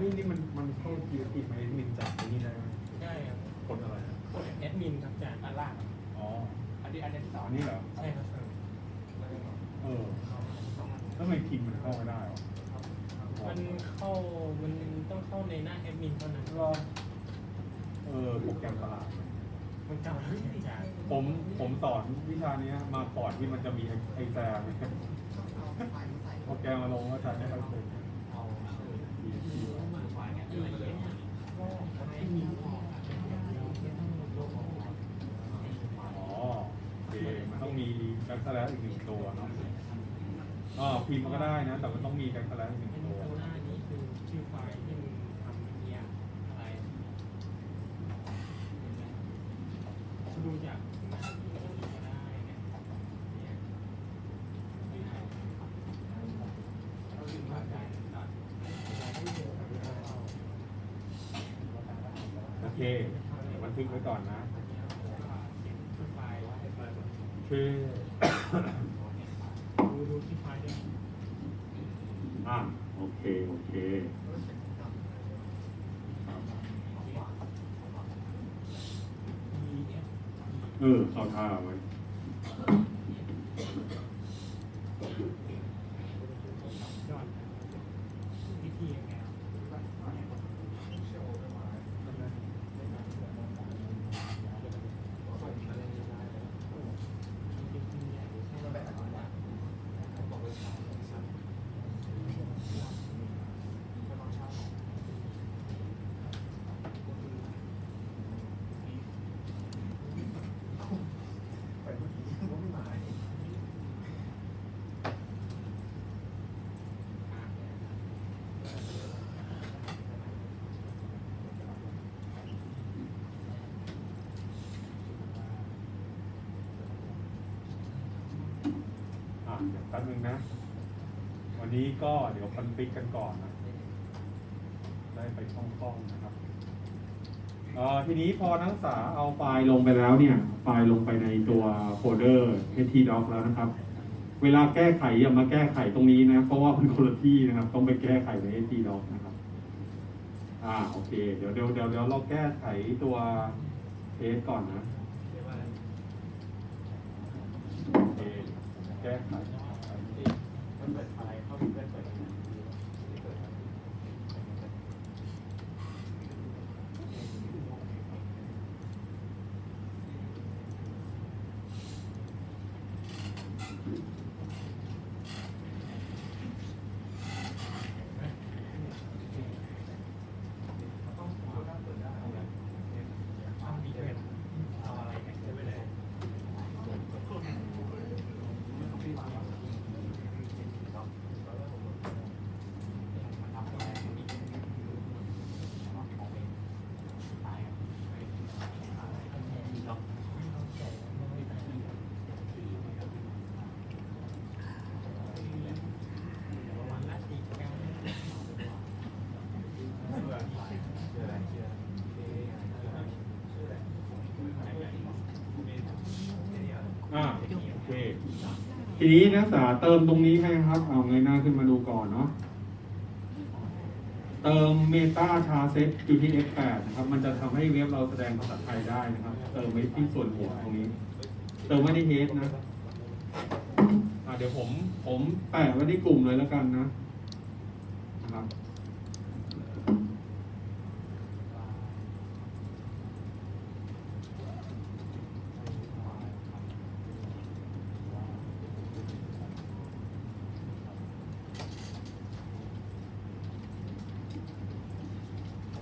นี่นี่มันมันเข้าจีอีกไหมมินจากไอ้นี่ได้ไหมได้ครับกดอะไรอะกดแอดมินครับจากอันล่างครับอ๋ออันนี้อันนี้ที่สอ๋อองนี่เหรอ ใช่ครับเออแล้วทำไมพิมพ์มันเข้าไม่ได้หรอมันเข้ามันต้องเข้าในหน้าแอดมินเท่านั้นรอเออโปรแกรมประหลาด มันเก่าแล้วอาจารย์ผมผมสอนวิชาเนี้ยมาก่อนที่มันจะมีไอแซมโปรแกรมมาลงก็ใช้ไม่ค่อยเป็น อ๋อโอเคมันต้องมีแบ็คสแลชอีกหนึ่งตัวเนาะอ๋อพิมพ์มันก็ได้นะ แต่มันต้องมีแบ็คสแลชอีกหนึ่งตัว หน้านี้คือชื่อไฟล์ที่มึงทำเมื่อกี้อะอะไรดูจากหน้าที่ก็ได้เนี่ยเนี่ยเราดึงมาได้ตัด โอ เคเดี๋ยวบันทึกไว้ก่อนนะคือเปิดชื่อดูดูที่ไฟล์ด้วยอะโอเค โอเคเออเข้าท่าไว้ ยอดวิธียังไงอะ เดี๋ยวแป๊บนึงนะ วันนี้ก็เดี๋ยวพันปิกกันก่อนนะ ได้ไปช่องกล้องนะครับทีนี้พอนักศึกษาเอาไฟล์ลงไปแล้วเนี่ย ไฟล์ลงไปในตัวโฟลเดอร์ htdoc แล้วนะครับ เวลาแก้ไขอย่ามาแก้ไขตรงนี้นะ เพราะว่ามันคนละที่นะครับ ต้องไปแก้ไขใน htdoc นะครับ อ่าโอเค เดี๋ยวเดี๋ยวเดี๋ยวเดี๋ยวเราแก้ไขตัวเทสก่อนนะโอเคแก้ไข เปิดไฟล์เข้าไปเปิดเปิด เอาดีเว็บเอาอะไรเนี่ยจะไปไหน อ่าโอเค ทีนี้นักศึกษาเติมตรงนี้ให้ครับ เอาเงยหน้าขึ้นมาดูก่อนเนาะ เติม Meta c h a r Set UTF8 นะครับ มันจะทำให้เว็บเราแสดงภาษาไทยได้นะครับ เติมไว้ที่ส่วนหัวตรงนี้ เติมไว้ในเฮดนะอ่าเดี๋ยวผมผมแปะไว้ในกลุ่มเลยแล้วกันนะ นะครับ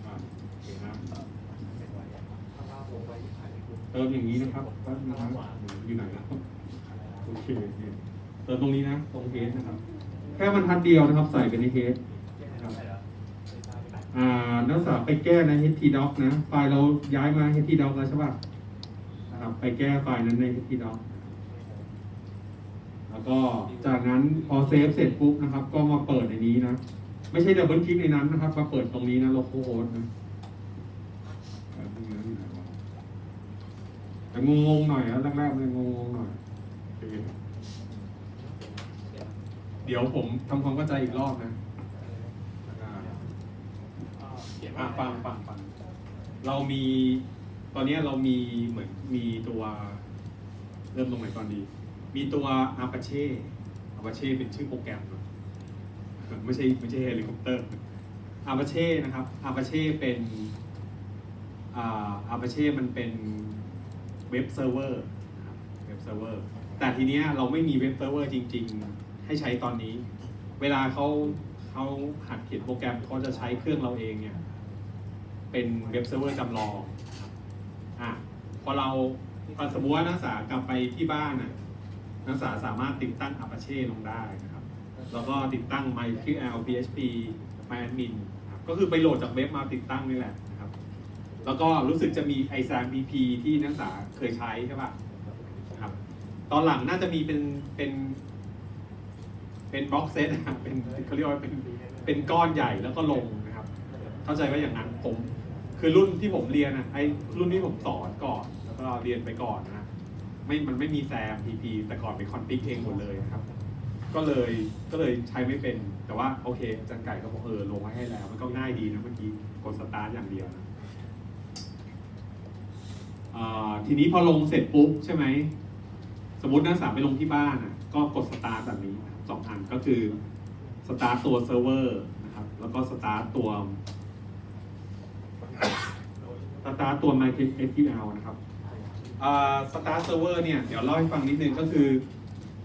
อ่าโอเคนะ เติมอย่างนี้นะครับแป๊บนะครับอยู่ไหนแล้วโอเคเคเติมตรงนี้นะตรงเฮดนะครับ แค่บรรทัดเดียวนะครับ ใส่ไปในเฮดนะครับอ่านักศึกษาไปแก้ใน htdoc นะไฟล์เราย้ายมา htdoc แล้วใช่ป่ะนะครับ ไปแก้ไฟล์นั้นใน htdoc แล้วก็จากนั้นพอเซฟเสร็จปุ๊บนะครับ ก็มาเปิดในนี้นะ ไม่ใช่ดับเบิลคลิกในนั้นนะครับ มาเปิดตรงนี้นะ localhost นะนี้นะอยู่ไหนวะ แต่งงๆหน่อยนะแรกๆมันงงๆหน่อย เดี๋ยวผมทำความเข้าใจอีกรอบนะอ่าขียนอะว่าฟังฟังฟังเรามี ตอนนี้เรามีเหมือนมีตัว เริ่มตรงไหนก่อนดี มีตัว Apache Apache เป็นชื่อโปรแกรมนะไม่ใช่ไม่ใช่เฮลิคอปเตอร์ Apache นะครับ Apache เป็นอา Apache มันเป็น เว็บเซิร์ฟเวอร์ครับเว็บเซิร์ฟเวอร์แต่ทีเนี้ยเราไม่มีเว็บเซิร์ฟเวอร์จริง ๆ ให้ใช้ตอนนี้ เวลาเขาเขาหัดเขียนโปรแกรมเขาจะใช้เครื่องเราเองเนี่ยเป็นเว็บเซิร์ฟเวอร์จำลองครับอะพอเราพอสมมติว่านักศึกษากลับไปที่บ้านน่ะนักศึกษาสามารถติดตั้ง Apache ลงได้นะครับ แล้วก็ติดตั้ง MySQL PHP MyAdmin ก็คือไปโหลดจากเว็บมาติดตั้งนี่แหละ แล้วก็รู้สึกจะมี iSAMPP ที่นักศึกษาเคยใช้ใช่ป่ะครับ ตอนหลังน่าจะมีเป็นเป็น เป็นบล็อกเซตนะครับเป็นเขาเรียกว่าเป็นเป็นก้อนใหญ่แล้วก็ลงนะครับ เข้าใจว่าอย่างนั้นผมคือรุ่นที่ผมเรียนอะไอ้รุ่นที่ผมสอนก่อน แล้วก็เรียนไปก่อนนะไม่มันไม่มีแซม PP แต่ก่อนเป็นคอนฟิกเองหมดเลยนะครับ ก็เลยก็เลยใช้ไม่เป็นแต่ว่าโอเคอาจารย์ไก่ก็บอกเออลงไว้ให้แล้ว มันก็ง่ายดีนะเมื่อกี้กดสตาร์ทอย่างเดียวนะ ทีนี้พอลงเสร็จปุ๊บใช่ไหม สมมตินักศึกษาไปลงที่บ้านอะก็กดสตาร์ทแบบนี้สองอันก็คือสตาร์ทตัวเซิร์ฟเวอร์นะครับแล้วก็สตาร์ทตัวสตาร์ทตัว MySQL นะครับสตาร์ทเซิร์ฟเวอร์เนี่ยเดี๋ยวเล่าให้ฟังนิดนึงก็คือ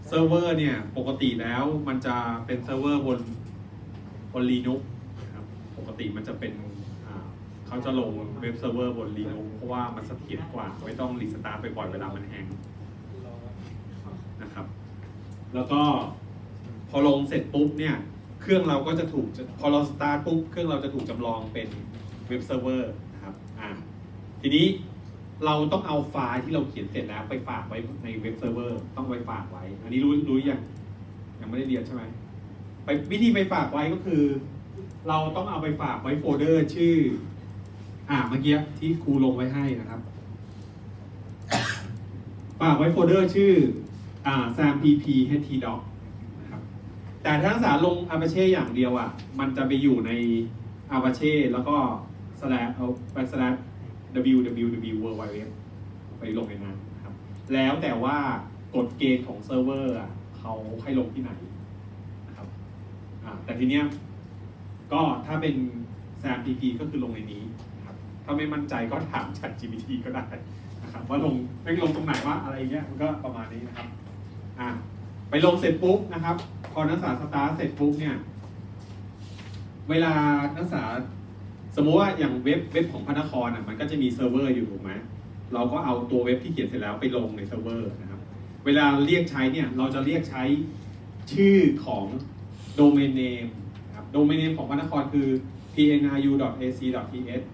เซิร์ฟเวอร์เนี่ยปกติแล้วมันจะเป็นเซิร์ฟเวอร์บนบน Linux นะครับปกติมันจะเป็น เขาจะลงเว็บเซิร์ฟเวอร์บน Linux เพราะว่ามันเสถียรกว่า ไม่ต้องรีสตาร์ทบ่อยๆเวลามันแฮงนะครับ แล้วก็พอลงเสร็จปุ๊บเนี่ย เครื่องเราก็จะถูกพอเราสตาร์ทปุ๊บ เครื่องเราจะถูกจำลองเป็นเว็บเซิร์ฟเวอร์นะครับอ่าทีนี้เราต้องเอาไฟล์ที่เราเขียนเสร็จแล้วไปฝากไว้ในเว็บเซิร์ฟเวอร์ต้องไปฝากไว้ อันนี้รู้รู้ยังยังไม่ได้เรียนใช่ไหมไปวิธีไปฝากไว้ก็คือ เราต้องเอาไปฝากไว้โฟลเดอร์ชื่อ อ่าเมื่อกี้ที่ครูลงไว้ให้นะครับฝากไว้โฟลเดอร์ชื่ออ่า sampp htdoc นะครับแต่ถ้านักศึกษาลง Apache อย่างเดียวอะ มันจะไปอยู่ใน Apache แล้วก็ slash เอาไป slash www worldwide web ไปลงในนั้นนะครับ แล้วแต่ว่ากฎเกณฑ์ของเซิร์ฟเวอร์อะเขาให้ลงที่ไหนนะครับอ่าแต่ทีเนี้ยก็ถ้าเป็น sampp ก็คือลงในนี้น ถ้าไม่มั่นใจก็ถาม ChatGPT ก็ได้นะครับว่าลงไม่ลงตรงไหนว่าอะไรเงี้ยมันก็ประมาณนี้นะครับอ่าไปลงเสร็จปุ๊บนะครับ พอนักศึกษาสตาร์เสร็จปุ๊บเนี่ยเวลานักศึกษาสมมติว่าอย่างเว็บเว็บของพระนครอะมันก็จะมีเซิร์ฟเวอร์อยู่ถูกไหมเราก็เอาตัวเว็บที่เขียนเสร็จแล้วไปลงในเซิร์ฟเวอร์นะครับ เวลาเรียกใช้เนี่ยเราจะเรียกใช้ชื่อของ domain name นะครับ domain name ของพระนครคือ pnru.ac.th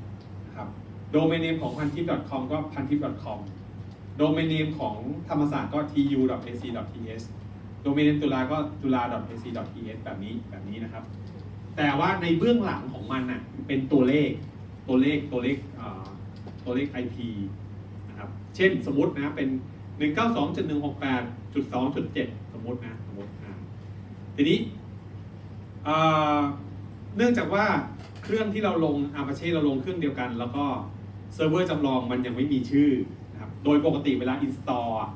โดเมนเนมของพันทิป .com ก็พันทิป .com โดเมนเนมของธรรมศาสตร์ก็ tu.ac.th โดเมนเนมจุฬาก็จุฬา .ac.th แบบนี้แบบนี้นะครับ แต่ว่าในเบื้องหลังของมันน่ะเป็นตัวเลขตัวเลขตัวเลขอ่อตัวเลข IP นะครับ เช่นสมมตินะเป็น 192.168.2.7 สมมตินะสมมติอ่าทีนี้เอ่อเนื่องจากว่าเครื่องที่เราลง Apache เราลงเครื่องเดียวกัน แล้วก็ เซิร์ฟเวอร์จำลองมันยังไม่มีชื่อนะครับ โดยปกติเวลา install อะ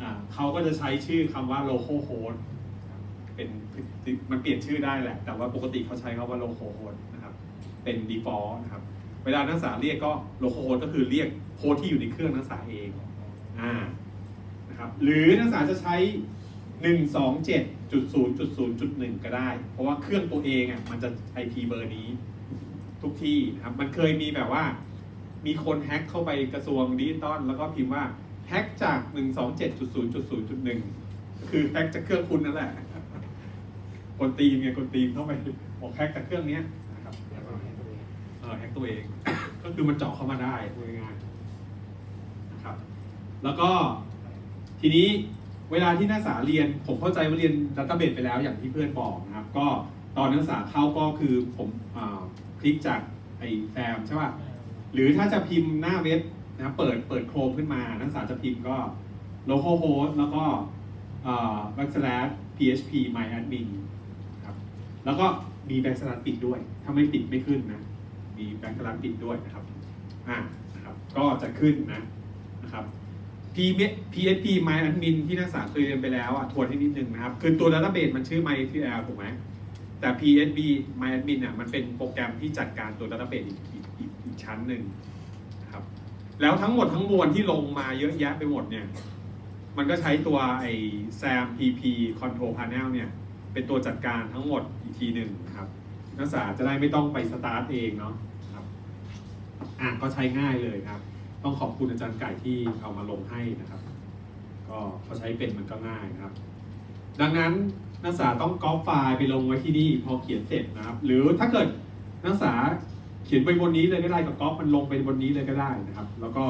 อ่าเขาก็จะใช้ชื่อคำว่า localhost เป็นมันเปลี่ยนชื่อได้แหละ แต่ว่าปกติเขาใช้คำว่า localhost นะครับ เป็น default นะครับ เวลานักศึกษาเรียกก็ localhost ก็คือเรียกโค้ดที่อยู่ในเครื่องนักศึกษาเองอ่านะครับ หรือนักศึกษาจะใช้ 127.0.0.1 ก็ได้ เพราะว่าเครื่องตัวเองอะมันจะ IP เบอร์นี้ทุกที่นะครับ มันเคยมีแบบว่า มีคนแฮ็กเข้าไปกระทรวงดิจิตอลแล้วก็พิมพ์ว่าแฮ็กจาก 127.0.0.1 คือแฮ็กจากเครื่องคุณนั่นแหละคนตีนไงคนตีนเข้าไปบอกแฮ็กจากเครื่องเนี้ยนะครับเออแฮ็กตัวเอง ก็คือมันเจาะเข้ามาได้ง่ายๆนะครับ แล้วก็ทีนี้เวลาที่นักศึกษาเรียน ผมเข้าใจว่าเรียนดัตตอร์เบสไปแล้วอย่างที่เพื่อนบอกนะครับ ก็ตอนนักศึกษาเข้าก็คือผมคลิกจากไอ้แฟมใช่ป่ะ หรือถ้าจะพิมพ์หน้าเว็บนะเปิดเปิดโครมขึ้นมา นักศึกษาจะพิมพ์ก็ localhost แล้วก็ backslash php myadmin ครับแล้วก็มี backslash ปิดด้วย ถ้าไม่ปิดไม่ขึ้นนะ มีแบงค์กำลังติดด้วยนะครับอ่านะครับก็จะขึ้นนะนะครับ P PSP MyAdmin ที่นักศึกษาเคยเรียนไปแล้วอะทวนให้นิดนึงนะครับ คือตัว database มันชื่อ MySQL ถูกไหมแต่ PSB MyAdmin อะมันเป็นโปรแกรมที่จัดการตัว database อีก อีกชั้นหนึ่งนะครับ แล้วทั้งหมดทั้งมวลที่ลงมาเยอะแยะไปหมดเนี่ย มันก็ใช้ตัวไอ้ SAM PP Control Panel เนี่ย เป็นตัวจัดการทั้งหมดอีกทีหนึ่งนะครับ นักศึกษาจะได้ไม่ต้องไปสตาร์ทเองเนาะครับอะก็ใช้ง่ายเลยครับ ต้องขอบคุณอาจารย์ไก่ที่เอามาลงให้นะครับ ก็พอใช้เป็นมันก็ง่ายนะครับ ดังนั้นนักศึกษาต้องก๊อปไฟล์ไปลงไว้ที่นี่พอเขียนเสร็จนะครับ หรือถ้าเกิดนักศึกษา เขียนไปบนนี้เลยก็ได้กับก๊อปมันลงไปบนนี้เลยก็ได้นะครับ แล้วก็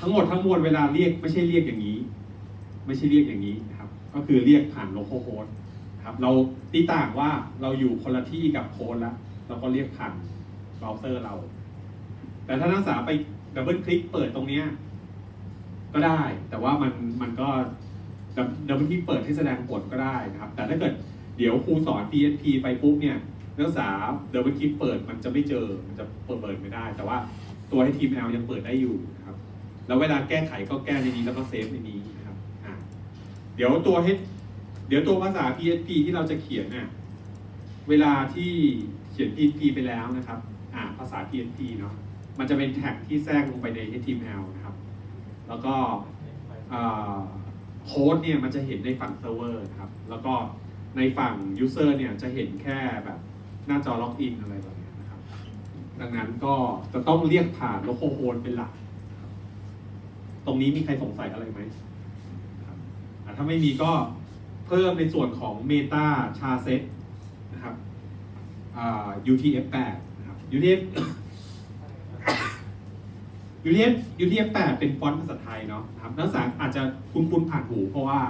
ทั้งหมดทั้งมวลเวลาเรียกไม่ใช่เรียกอย่างนี้ ไม่ใช่เรียกอย่างนี้นะครับ ก็คือเรียกผ่าน local host นะครับ เราตีต่างว่าเราอยู่คนละที่กับโค้ดแล้วเราก็เรียกผ่านเบราว์เซอร์เรา แต่ถ้านักศึกษาไปดับเบิลคลิกเปิดตรงเนี้ยก็ได้ แต่ว่ามันมันก็ดับเบิลคลิกเปิดให้แสดงผลก็ได้นะครับ แต่ถ้าเกิดเดี๋ยวครูสอน PHP ไปปุ๊บเนี่ย นักศึกษาดับเบิลคลิกเปิดมันจะไม่เจอมันจะเปิดเปิดไม่ได้ แต่ว่าตัว HTML ยังเปิดได้อยู่นะครับแล้วเวลาแก้ไขก็แก้ในนี้แล้วก็เซฟในนี้นะครับอะเดี๋ยวตัว H เดี๋ยวตัวภาษา PHP ที่เราจะเขียนเนี่ยเวลาที่เขียน PHP ไปแล้วนะครับอ่าภาษา PHP เนาะมันจะเป็นแท็กที่แทรกลงไปใน HTML นะครับ แล้วก็โค้ดเนี่ยมันจะเห็นในฝั่งเซิร์ฟเวอร์นะครับ แล้วก็ในฝั่ง User เนี่ยจะเห็นแค่แบบ หน้าจอล็อกอินอะไรแบบเนี้ยนะครับ ดังนั้นก็จะต้องเรียกผ่าน localhost เป็นหลัก ตรงนี้มีใครสงสัยอะไรไหมครับถ้าไม่มีก็เพิ่มในส่วนของ Meta c h a r Set นะครับอ่า UTF-8 นะครับ UTF UTF UTF-8 เป็นฟอนต์ภาษาไทยเนาะนะครับนักศึกษาอาจจะคุ้นๆผ่านหูเพราะว่า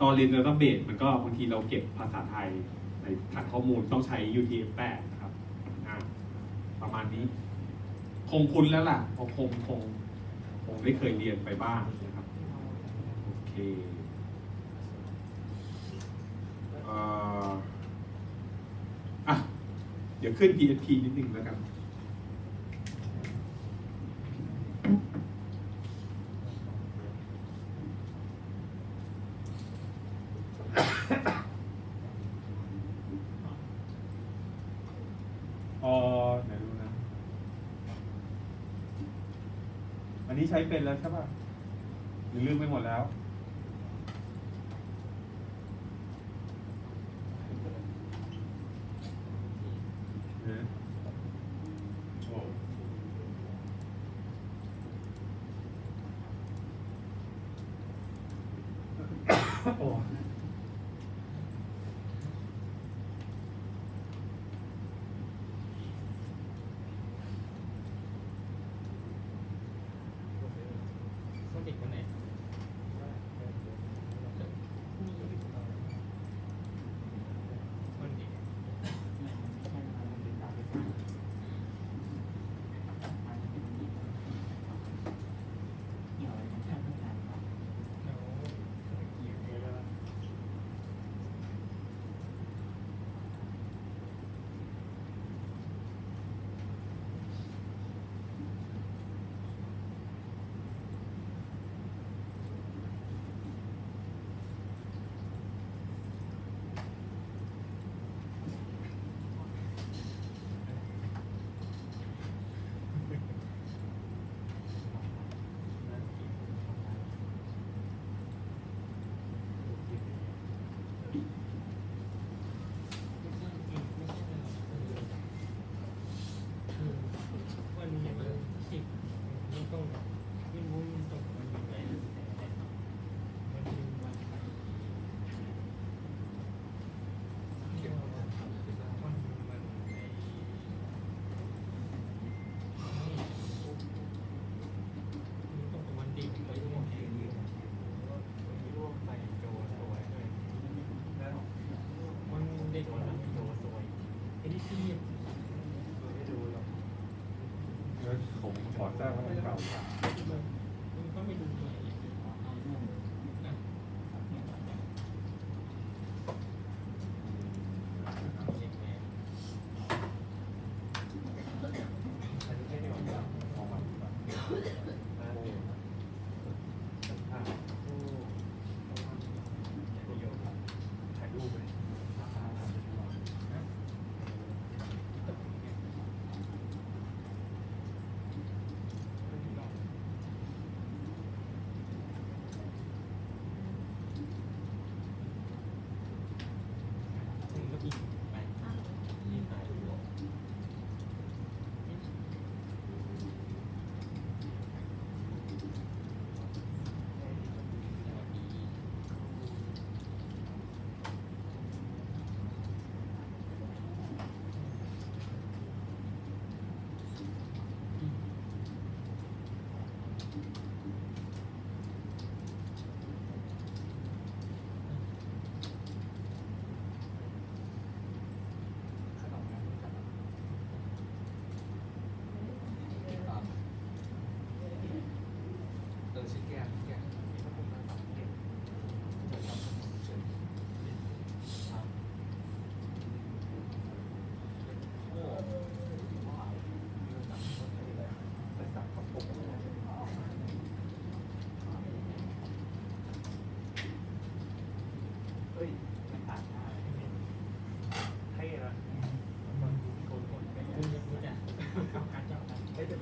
ตอนเรียน database มันก็บางทีเราเก็บภาษาไทย ฐานข้อมูลต้องใช้ UTF-8 นะครับประมาณนี้ คงคุ้นแล้วล่ะเพราะคงคงคงได้เคยเรียนไปบ้างนะครับ โอเคเอ่ออะ เดี๋ยวขึ้น PHP นิดนึงแล้วกัน เออไหนดูนะ อันนี้ใช้ เป็นแล้วใช่ป่ะหรือลืมไปหมดแล้วเอ๊ะโอ้ โอ้ เขาติดวันไหนวันเด็กแล้วกี่เดือนแล้วล่ะ วันนี้มันสิบมันต้องไม่รู้มันตกมันอยู่ไหนมันมีวันไปเดี๋ยวมันมันไอ้นี่ตกวันดีไปร่วมเองร่วมไปโจสวยด้วยแล้วมันเด็กมันโจสวยไอ้ที่ที่ไม่ดูหรอก แล้ว ผมขอแจ้งว่ามันเก่า มันก็ไม่ดูเลยนะเด็กแม่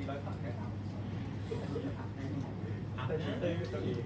ร้อยสักแค่ทำอะเตยตัวเอง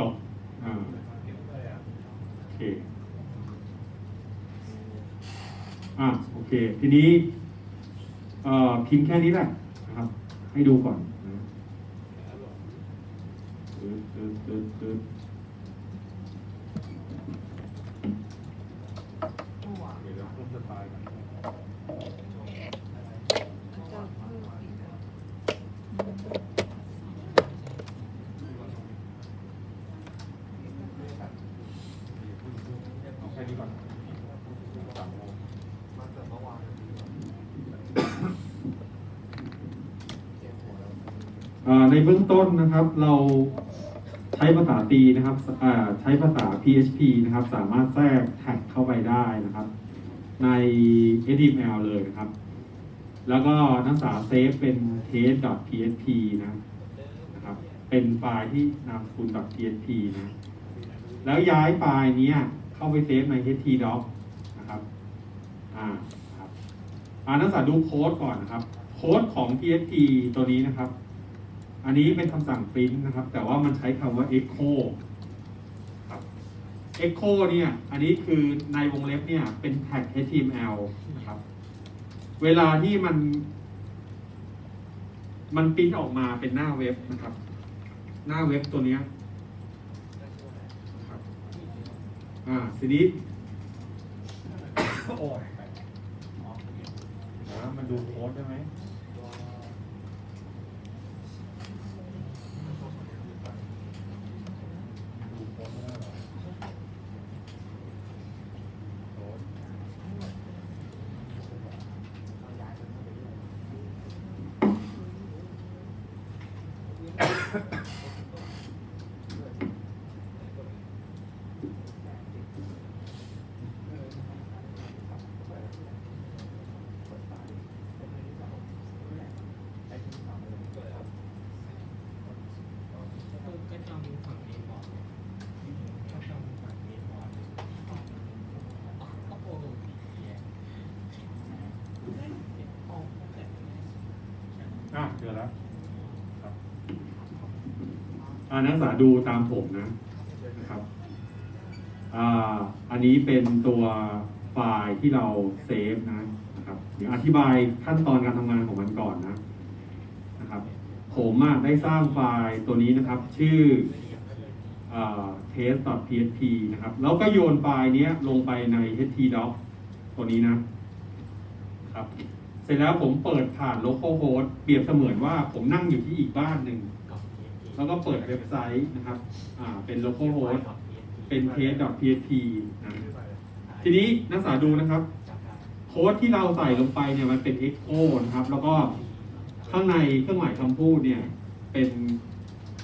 ตกอ่าโอเคอ่าโอเค ทีนี้เอ่อพิมพ์แค่นี้แหละนะครับ ให้ดูก่อนนะตึ๊ดตึ๊ดตึ๊ดตึ๊ดยวเราเพิ่มสไตล์กันเอาแค่นี้ก่อนสามโมง เอ่อ ในเบื้องต้นนะครับ เราใช้ภาษา C นะครับใช้ภาษา PHP นะครับ สามารถแทรกแท็กเข้าไปได้นะครับ ใน HTML เลยนะครับ แล้วก็นักศึกษาเซฟเป็น test.php นะนะครับ เป็นไฟล์ที่นามสกุล .php นะ แล้วย้ายไฟล์นี้เข้าไปเซฟใน htdoc นะครับ อ่าครับอ่านักศึกษาดูโค้ดก่อนนะครับ โค้ดของ PHP ตัวนี้นะครับ อันนี้เป็นคำสั่ง print นะครับ แต่ว่ามันใช้คำว่า echo ครับ echo เนี่ย อันนี้คือในวงเล็บเนี่ยเป็นแท็ก HTML นะครับ เวลาที่มัน มันปริ้นออกมาเป็นหน้าเว็บนะครับ หน้าเว็บตัวเนี้ยครับอ่าทีนี้โอ้ยมันดูโค้ดได้ไหม ดูโค้ดไม่ได้หรอโค้ดก็จำฝั่งนี้ก่อนก็จำฝั่งนี้ก่อนก็โอ้โหออกแต่ อะเจอแล้วครับ อ่า นักศึกษาดูตามผมนะนะครับอ่าอันนี้เป็นตัวไฟล์ที่เราเซฟนะนะครับ เดี๋ยวอธิบายขั้นตอนการทำงานของมันก่อนนะนะครับ ผมได้สร้างไฟล์ตัวนี้นะครับ ชื่อ test.php นะครับ แล้วก็โยนไฟล์นี้ลงไปใน htdoc ตัวนี้นะครับ เสร็จแล้วผมเปิดผ่าน localhost เปรียบเสมือนว่าผมนั่งอยู่ที่อีกบ้านหนึ่ง แล้วก็เปิดเว็บไซต์นะครับอ่าเป็น localhost เป็น test.php นะทีนี้นักศึกษาดูนะครับ โค้ดที่เราใส่ลงไปเนี่ยมันเป็น echo นะครับ แล้วก็ข้างในเครื่องหมายคำพูดเนี่ยเป็น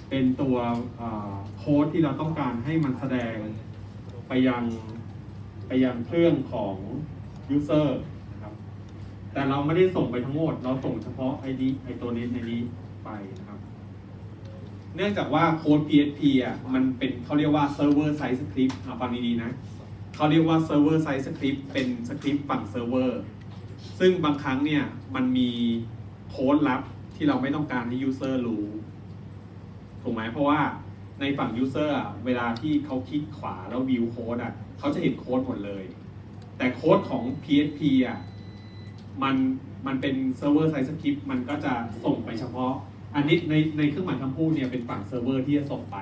เป็นตัวอ่าโค้ดที่เราต้องการให้มันแสดงไปยังไปยังเครื่องของ user นะครับ แต่เราไม่ได้ส่งไปทั้งหมด เราส่งเฉพาะไอนี้ไอตัวนี้ในนี้ไปนะครับ เนื่องจากว่าโค้ด PHP อะมันเป็นเขาเรียกว่า server side script อะฟังดีๆนะเขาเรียกว่า server side script เป็นสคริปต์ฝั่งเซิร์ฟเวอร์ซึ่งบางครั้งเนี่ยมันมีโค้ดลับที่เราไม่ต้องการให้ user รู้ถูกไหมเพราะว่าในฝั่ง user อะเวลาที่เขาคลิกขวาแล้ววิวโค้ดอะเขาจะเห็นโค้ดหมดเลย แต่โค้ดของ PHP อะมันมันเป็น server side script มันก็จะส่งไปเฉพาะ อันนี้ในในเครื่องหมายคำพูดเนี่ยเป็นฝั่งเซิร์ฟเวอร์ที่จะส่งไป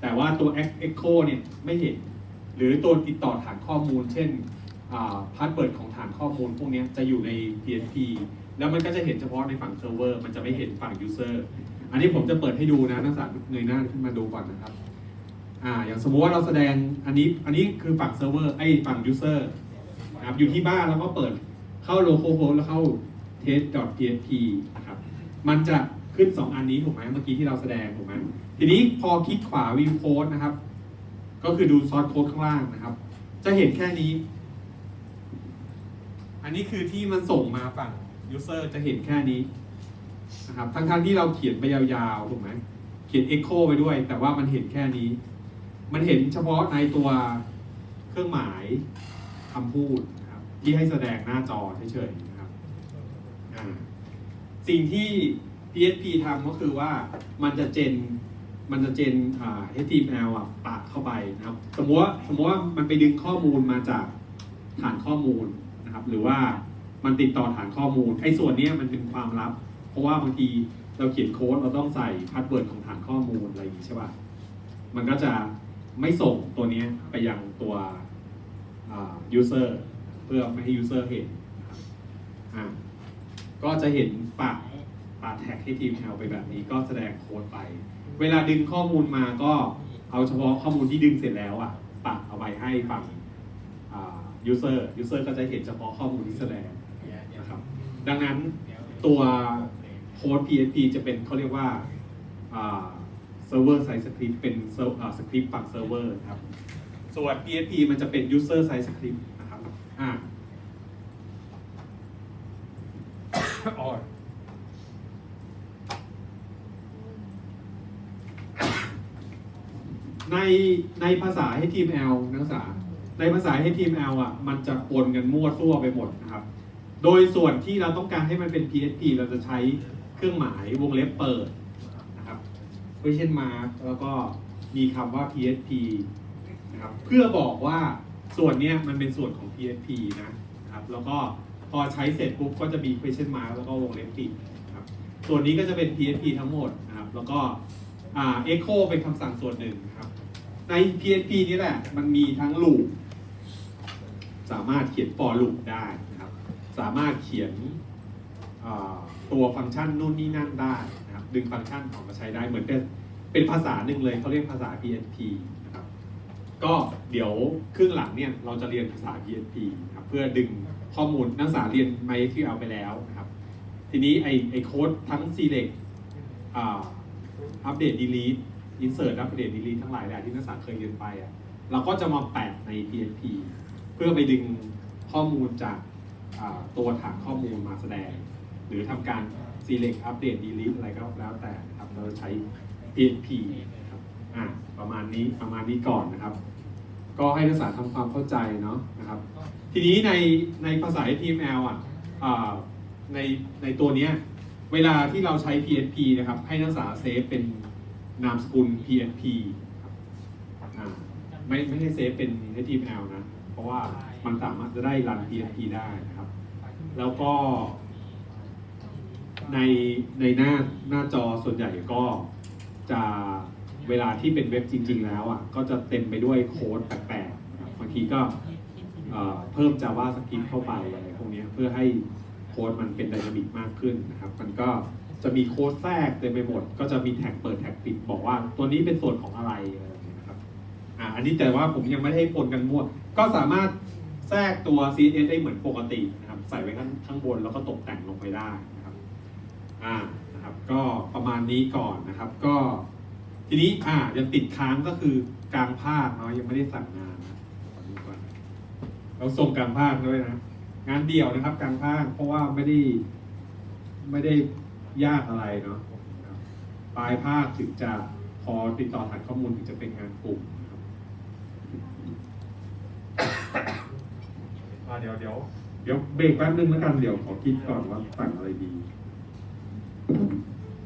แต่ว่าตัว Echo เนี่ยไม่เห็น หรือตัวติดต่อฐานข้อมูล เช่นพาสเวิร์ดของฐานข้อมูลพวกนี้จะอยู่ใน PHP แล้วมันก็จะเห็นเฉพาะในฝั่งเซิร์ฟเวอร์ มันจะไม่เห็นฝั่ง user อันนี้ผมจะเปิดให้ดูนะนักศึกษาเงยหน้าขึ้นมาดูก่อนนะครับ อ่า อย่างสมมติว่าเราแสดง อันนี้ อันนี้คือฝั่งเซิร์ฟเวอร์ ไอ้ฝั่ง user นะครับ อยู่ที่บ้านแล้วก็เปิดเข้า localhost แล้วเข้า test.php นะครับ มันจะ ขึ้น 2 อันนี้ถูกไหมเมื่อกี้ที่เราแสดงถูกไหมทีนี้พอคลิกขวา view code นะครับ ก็คือดูซอสโค้ดข้างล่างนะครับ จะเห็นแค่นี้ อันนี้คือที่มันส่งมาฝั่ง user จะเห็นแค่นี้นะครับทั้งๆที่เราเขียนไปยาวๆถูกไหมเขียน echo ไปด้วย แต่ว่ามันเห็นแค่นี้ มันเห็นเฉพาะในตัวเครื่องหมายคำพูดนะครับที่ให้แสดงหน้าจอเฉยๆนะครับสิ่งที่ PHP ทำก็คือว่ามันจะเจนมันจะเจนอ่า HTML อะปะเข้าไปนะครับ สมมติว่าสมมติว่ามันไปดึงข้อมูลมาจากฐานข้อมูลนะครับ หรือว่ามันติดต่อฐานข้อมูลไอ้ส่วนนี้มันเป็นความลับ เพราะว่าบางทีเราเขียนโค้ดเราต้องใส่พาสเวิร์ดของฐานข้อมูลอะไรอย่างนี้ใช่ป่ะมันก็จะไม่ส่งตัวนี้ไปยังตัว user เพื่อไม่ให้ user เห็นนะครับอ่าก็จะเห็นปะ ปะแท็ก HTML ไปแบบนี้ก็แสดงโค้ดไป เวลาดึงข้อมูลมาก็เอาเฉพาะข้อมูลที่ดึงเสร็จแล้วอะปักเอาไว้ให้ฝั่งอ่า user user ก็จะเห็นเฉพาะข้อมูลที่แสดงนะครับดังนั้นตัวโค้ด PHP จะเป็นเขาเรียกว่าอ่า server side script เป็นสคริปต์ฝั่งเซิร์ฟเวอร์ครับ ส่วน PHP มันจะเป็น user side script นะครับอ่าอ๋ ในในภาษา HTML นักศึกษา ในภาษา HTML อะมันจะปนกันมั่วซั่วไปหมดนะครับ โดยส่วนที่เราต้องการให้มันเป็น PHP เราจะใช้เครื่องหมายวงเล็บเปิดนะครับ question mark แล้วก็มีคำว่า PHP นะครับเพื่อบอกว่าส่วนเนี้ยมันเป็นส่วนของ PHP นะนะครับ แล้วก็พอใช้เสร็จปุ๊บก็จะมี question mark แล้วก็วงเล็บปิดนะครับ ส่วนนี้ก็จะเป็น PHP ทั้งหมดนะครับ แล้วก็อ่า echo เป็นคำสั่งส่วนหนึ่งนะครับ ใน PHP นี่แหละ มันมีทั้ง loop สามารถเขียน for loop ได้นะครับ สามารถเขียนตัวฟังก์ชันนู่นนี่นั่นได้นะครับ ดึงฟังก์ชันออกมาใช้ได้เหมือนเป็นเป็นภาษาหนึ่งเลยเขาเรียกภาษา PHP นะครับ ก็เดี๋ยวครึ่งหลังเนี่ยเราจะเรียนภาษา PHP นะครับเพื่อดึงข้อมูลนักศึกษาเรียน MySQL ไปแล้วนะครับ ทีนี้ไอไอโค้ดทั้ง select อัปเดต delete insert อัปเดต delete ทั้งหลายแหละที่นักศึกษาเคยเรียนไปอะเราก็จะมาแปะใน PHP เพื่อไปดึงข้อมูลจากตัวฐานข้อมูลมาแสดง หรือทำการ select อัปเดต delete อะไรก็แล้วแต่นะครับเราใช้ PHP นะครับอะประมาณนี้ประมาณนี้ก่อนนะครับ ก็ให้นักศึกษาทำความเข้าใจเนาะนะครับ ทีนี้ในในภาษา HTML อะอ่าในในตัวเนี้ยเวลาที่เราใช้ PHP นะครับ ให้นักศึกษาเซฟเป็น นามสกุล PNP ไม่ไม่ให้เซฟเป็น HTML นะ เพราะว่ามันสามารถจะได้รัน PNP ได้นะครับ แล้วก็ ในในหน้าหน้าจอส่วนใหญ่ก็จะเวลาที่เป็นเว็บจริง ๆ แล้วอะก็จะเต็มไปด้วยโค้ดแปลกๆบางทีก็เพิ่ม JavaScript เข้าไปอะไรพวกนี้เพื่อให้โค้ดมันเป็นไดนามิกมากขึ้นนะครับ มันก็ จะมีโค้ดแทรกเต็มไปหมด ก็จะมีแท็กเปิดแท็กปิดบอกว่า ตัวนี้เป็นส่วนของอะไรอะไรนี้นะครับอ่าอันนี้แต่ว่าผมยังไม่ได้ปนกันมั่ว ก็สามารถแทรกตัว CSS ได้เหมือนปกตินะครับ ใส่ไว้ข้างข้างบนแล้วก็ตกแต่งลงไปได้นะครับอ่านะครับ ก็ประมาณนี้ก่อนนะครับ ก็ทีนี้อ่ายังติดค้างก็คือกลางภาคเนาะยังไม่ได้สั่งงานนะขอดูก่อนเราส่งกลางภาคด้วยนะ งานเดี่ยวนะครับ กลางภาคเพราะว่าไม่ได้ไม่ได้ ยากอะไรเนาะนะครับปลายภาคถึงจะพอติดต่อฐานข้อมูลถึงจะเป็นงานกลุ่มนะครับอ่าเดี๋ยวเดี๋ยวเดี๋ยวเบรกแป๊บนึงแล้วกันเดี๋ยวขอคิดก่อนว่าสั่งอะไรดี